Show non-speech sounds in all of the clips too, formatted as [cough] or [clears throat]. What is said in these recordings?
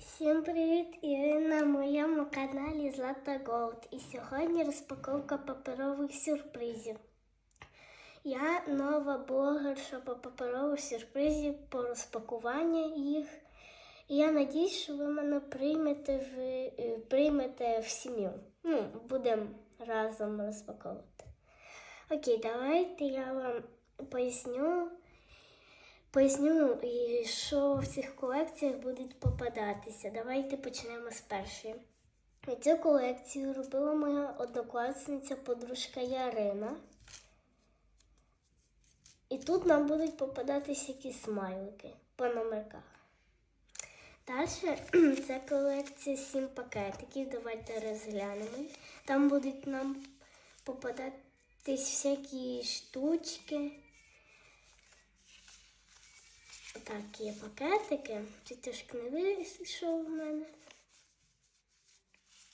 Всім привіт! Ірина на моєму каналі Злата Голд. І сьогодні розпаковка паперових сюрпризів. Я нова блогерша по паперових сюрпризів по розпакуванню їх. І я надіюсь, що ви мене приймете в, е, приймете в сім'ю. Ну, будемо разом розпаковувати. Окей, давайте я вам поясню. Поясню, і що в цих колекціях будуть попадатися. Давайте почнемо з першої. Цю колекцію робила моя однокласниця подружка Ярина. І тут нам будуть попадатися якісь смайлики по номерках. Далі [clears throat] це колекція 7 пакетиків. Давайте розглянемо. Там будуть нам попадатись всякі штучки. Так, є пакетики. Це трошки не вийшов в мене.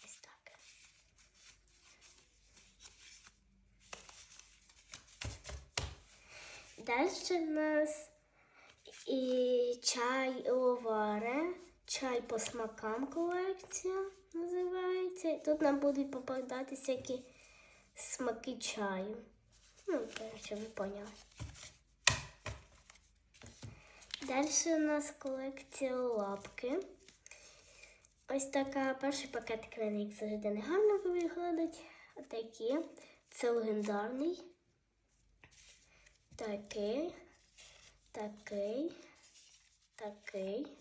Ось так. Далі в нас і чай ловаре, чай по смакам колекція називається. Тут нам будуть попадатися які смаки чаю. Ну, коротше, ви поняли. Далі у нас колекція лапки. Ось така перший пакетик на них завжди не гарно виглядать. Отакі. Це легендарний. Такий. Такий. Такий.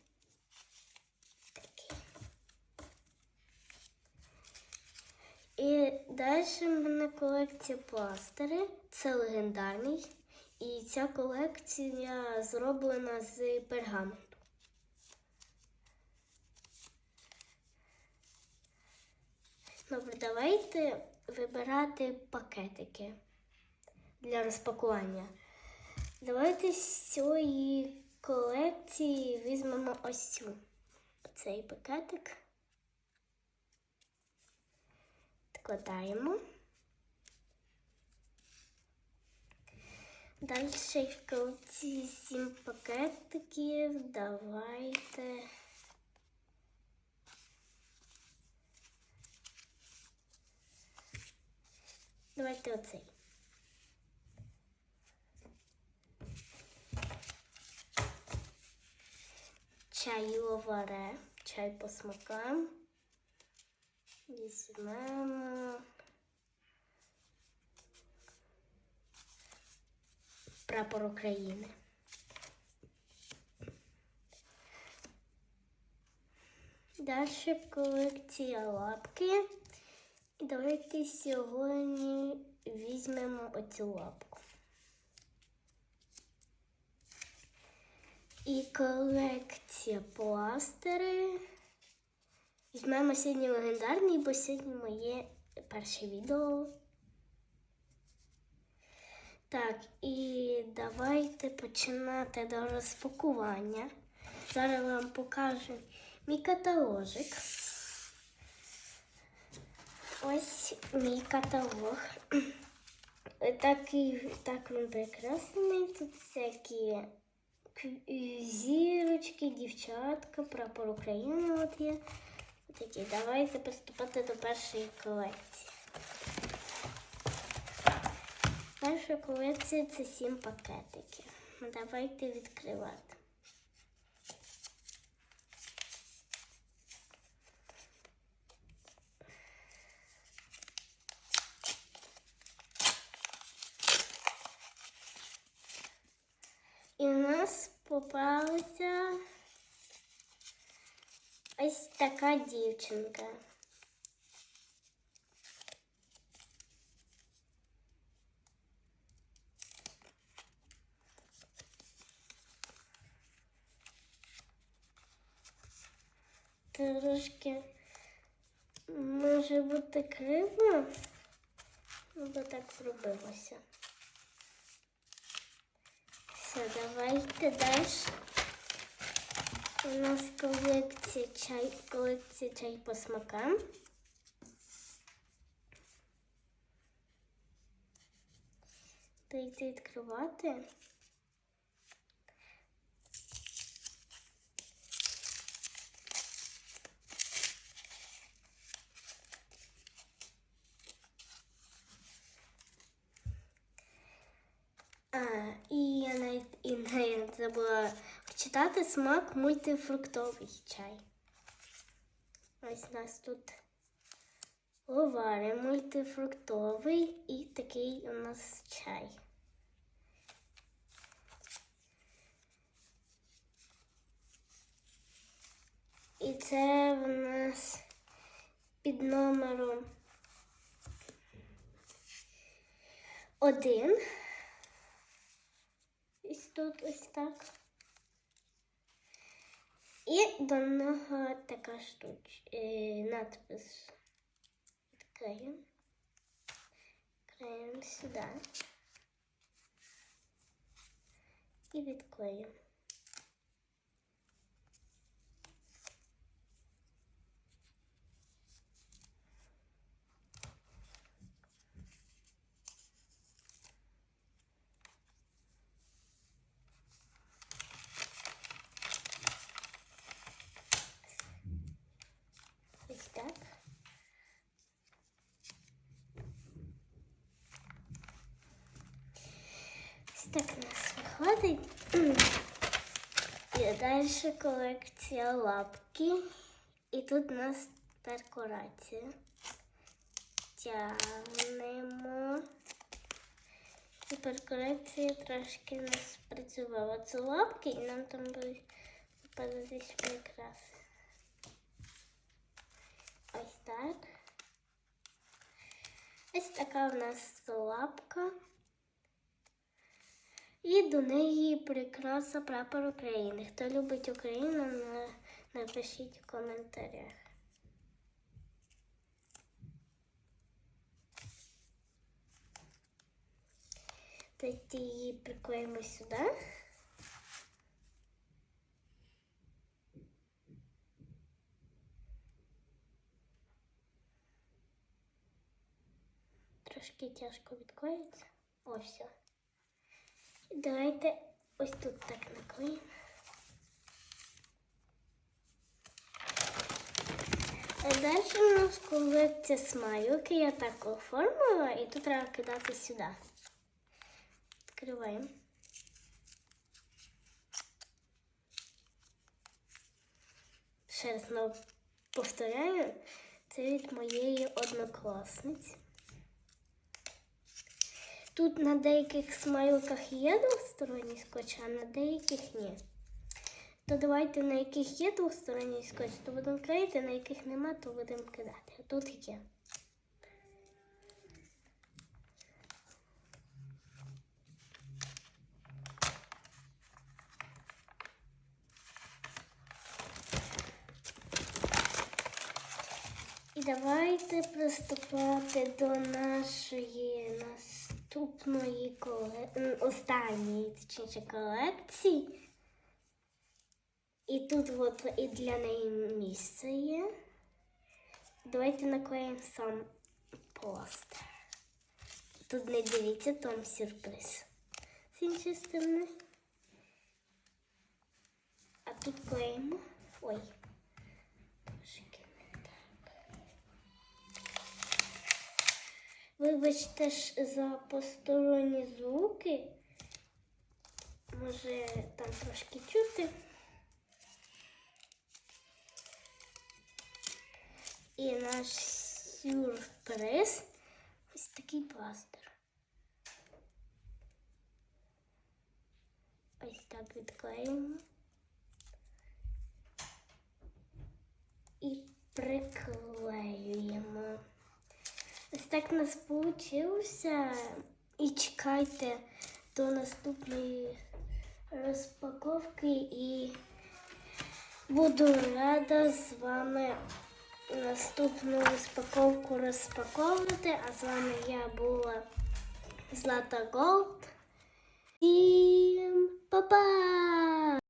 І далі в мене колекція пластири. Це легендарний. І ця колекція зроблена з пергаменту. Добре, давайте вибирати пакетики для розпакування. Давайте з цієї колекції візьмемо ось цю. Оцей пакетик. Вкладаємо. Далі колекції сім пакетиків. Давайте. Давайте оцей. Чай ловаре, чай по смакам. Візьмемо. Прапор України. Далі колекція лапки. Давайте сьогодні візьмемо оцю лапку. І колекція пластири. Візьмемо сьогодні легендарний, бо сьогодні моє перше відео. Так, і давайте починати до розпакування. Зараз вам покажу мій каталожик. Ось мій каталог. [clears throat] Такий, так він прекрасний. Тут всякі зірочки, дівчатка, прапор України от є. Такі, давайте приступати до першої колекції. Перша колекція це сім пакетиків. Давайте відкривати. І у нас попалася ось така дівчинка. Трошки може бути криво, бо так зробилося. Все, давайте далі. У нас колекція чай, колекція чай по смакам. Дається відкривати. А, і я навіть і навіть забула читати смак мультифруктовий чай. Ось у нас тут ловари мультифруктовий і такий у нас чай. І це в нас під номером один. Ось тут ось так. І до нього така штуч, е, надпис. Відкриємо. Відкриємо сюди. І відклеїмо. Ось так. Ось так у нас виходить. І далі колекція лапки. І тут у нас декорація. Тягнемо. Тепер корекція трошки не спрацювала. Це лапки і нам там будуть попадатись прикраси. Ось так. Ось така в нас лапка. І до неї прикраса прапор України. Хто любить Україну, напишіть в коментарях. Тоді її приклеїмо сюди. Трошки тяжко відклеїться. Ось все. Давайте ось тут так наклеїмо. А далі у нас колекція смайлики. Я так оформила і тут треба кидати сюди. Відкриваємо. Ще раз повторяю, це від моєї однокласниці. Тут на деяких смайликах є двосторонній скотч, а на деяких ні. То давайте на яких є двосторонній скотч, то будемо клеїти, на яких нема, то будемо кидати. Тут є. І давайте приступати до нашої наступної коле... останньої точніше, колекції. І тут от і для неї місце є. Давайте наклеїмо сам постер. Тут не дивіться, там сюрприз. З іншої сторони. А тут клеїмо. Ой. Вибачте ж за посторонні звуки. Може там трошки чути. І наш сюрприз ось такий пластир. Ось так відклеїмо. І приклеюємо. Ось так у нас вийшло. І чекайте до наступної розпаковки і буду рада з вами наступну розпаковку розпаковувати. А з вами я була Злата Голд. Всім па-па!